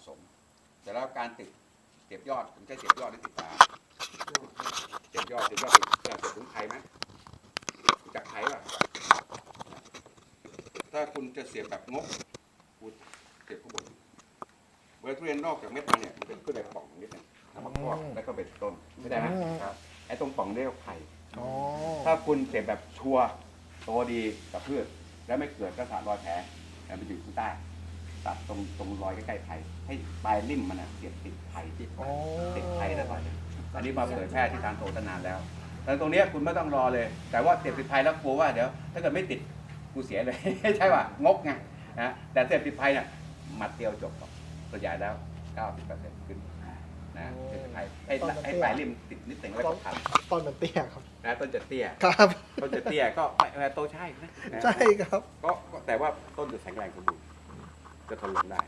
ะสม แต่แล้วการติดเสียบยอดผมใช้เสียบยอดหรือติดตาเสียบยอดเสียบยอดติดเสียบถุงไทยไหมรู้จักไทยป่ะถ้าคุณจะเสียบแบบงกคุณเสียบข้างบนเวลาทุเรียนนอกจากเม็ดมาเนี่ยมันจะขึ้นไปป่องนิดนึงแล้วมาครอบแล้วก็เป็นต้นไม่ได้ไหมอืมครับไอ้ตรงป่องเรียกว่าไข่อ๋อถ้าคุณเก็บแบบชัวร์โตดีกับพืชแล้วไม่เกิดกระสานรอยแผลแต่มันอยู่ข้างใต้ ตัดตรงตรงรอยใกล้ๆไผ่ให้ปลายริ่มมันนะเสียบติดไผ่ติดอ๋อติดไผ่ได้ก่อนอันนี้มาเผยแพร่ที่การโตตั้งนานแล้วแต่ตรงเนี้ยคุณไม่ต้องรอเลย แต่ว่าเสียบติดไผ่แล้วกลัวว่าเดี๋ยวถ้าเกิดไม่ติดกูเสียเลย ใช่ป่ะงกไงนะแต่เสียบติดไผ่เนี่ยหมัดเดียวจบส่วนใหญ่แล้ว 90%ขึ้นนะเสียบติดไผ่ให้ให้ปลายริ่มติดนิดหนึ่งแล้วก็พันต้นมันเตี้ยครับนะต้นจะเตี้ยครับต้นจะเตี้ยก็ไม่เออโตใช่นะนะใช่ครับก็ก็แต่ว่าต้นจะแข็งแรงสมบูรณ์ จะทนลมได้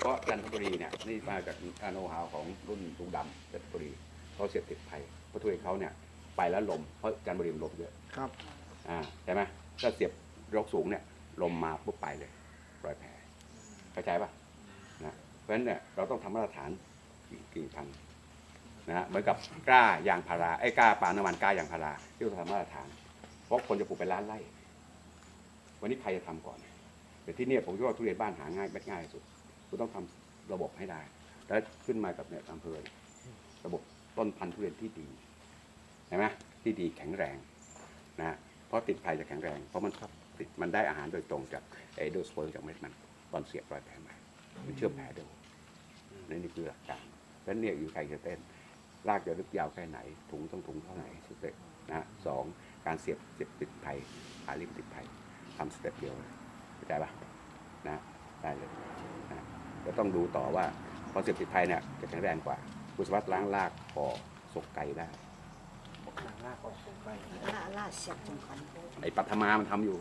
เพราะจันทบุรีเนี่ยนี่มาจากโน้ตฮาวของรุ่นลุงดำจันทบุรีเขาเสียบติดไผ่เพราะทุเรียนเขาเนี่ยไปแล้วลมเพราะจันทบุรีมันลมเยอะครับอ่าใช่ไหมถ้าเสียบยกสูงเนี่ยลมมาปุ๊บไปเลยรอยแผลเข้าใจป่ะนะเพราะฉะนั้นเนี่ยเราต้องทำมาตรฐานกิ่งกิ่งพันธุ์นะฮะเหมือนกับกล้ายางพาราไอ้ยกล้าปาล์มน้ำมันกล้ายางพาราที่เราทำมาตรฐาน เพราะคนจะปลูกเป็นล้านไร่วันนี้ใครจะทำก่อน แต่ที่เนี่ยผมคิดว่าทุเรียนบ้านหาง่ายเม็ดง่ายที่สุดคุณต้องทำระบบให้ได้ แล้วขึ้นมากับเนี่ยอำเภอเนี่ยระบบต้นพันธุ์ทุเรียนที่ดีเห็นไหมที่ดีแข็งแรงนะเพราะติดไผ่จะแข็งแรง เพราะมันติดมันได้อาหารโดยตรงจากไอโดสเปอร์จากเม็ดมันตอนเสียบรอยแผลมามันเชื่อมแผลเดียวนั่นนี่คือหลักการเพราะฉะนั้นเนี่ยอยู่ใครจะเต้นรากจะลึกยาวแค่ไหน ถุงต้องถุงเท่าไหร่สเต็ปนะสองการเสียบเสียบติดไผ่หาริมติดไผ่ทำสเต็ปเดียวเลย เข้าใจปะนะได้เลยจะต้องดูต่อว่าพอเสียบติดไทยเนี่ยจะแข็งแรงกว่าคุณสามารถล้างรากพอสกไก่ได้ล่าล่าเสียบจังขวัญไอ้ปัทมามันทำอยู่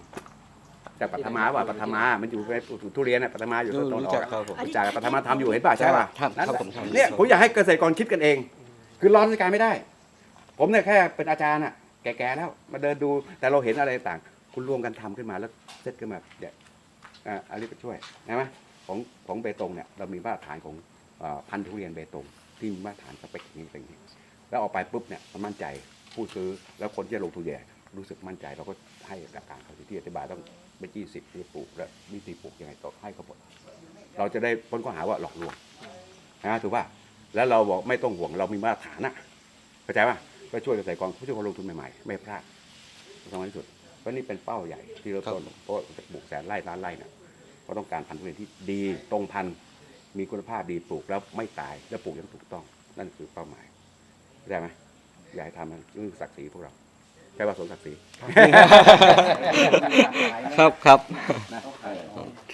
แต่ปัทมาว่าปัทมา มันอยู่ในทุเรียนน่ะปัทมาอยู่ต้นรู้อจัอกกครับผมรู้จักปัทมาทำอยู่เห็นป่ะใช่ป่ะครับนั่นครับแหละผมทำเนี่ยผมอยากให้เกษตรกรคิดกันเอง คือร้อนราชการไม่ได้ ผมเนี่ยแค่เป็นอาจารย์อะแก่ๆแล้วมาเดินดูแต่เราเห็นอะไรต่าง คุณร่วมกันทำขึ้นมาแล้วเซตขึ้นมาเดี๋ยวอ่าอันนี้ไปช่วยใช่ไหมของของเบตงเนี่ยเรามีมาตรฐานของอพันธุ์ทุเรียนเบตงที่มีมาตรฐานสเปคอย่างนี้เป็นอย่างนี้แล้วออกไปปุ๊บเนี่ยมันมั่นใจผู้ซื้อแล้วคนที่ลงทุนเนี่ยรู้สึกมั่นใจเราก็ให้หลักการเขาที่อธิบายต้องเป็นยี่สิบที่ปลูกและวิธีปลูกยังไงต่อให้เขาหมดเราจะได้พ้นข้อหาว่าหลอกลวงนะถูกป่ะแล้วเราบอกไม่ต้องห่วงเรามีมาตรฐานอะเข้าใจป่ะก็ช่วยเกษตรกรช่วยคนลงทุนใหม่ๆ ไม่พลาดสำคัญที่สุด ราะนี่เป็นเป้าใหญ่ที่เราต้นเพราะจะปลูกแสนไร่ล้านไร่เนี่ยก็ต้องการพันธุ์ทุเรียนที่ดีตรงพันธุ์มีคุณภาพดีปลูกแล้วไม่ตายและปลูกอยังถูกต้อง นั่นคือเป้าหมายเข้าใจไหมอยากให้ทำมันเรื่องศักดิ์ศรีพวกเราใช่ป่ะสมศักดิ์ศรีครับครับนะโอเค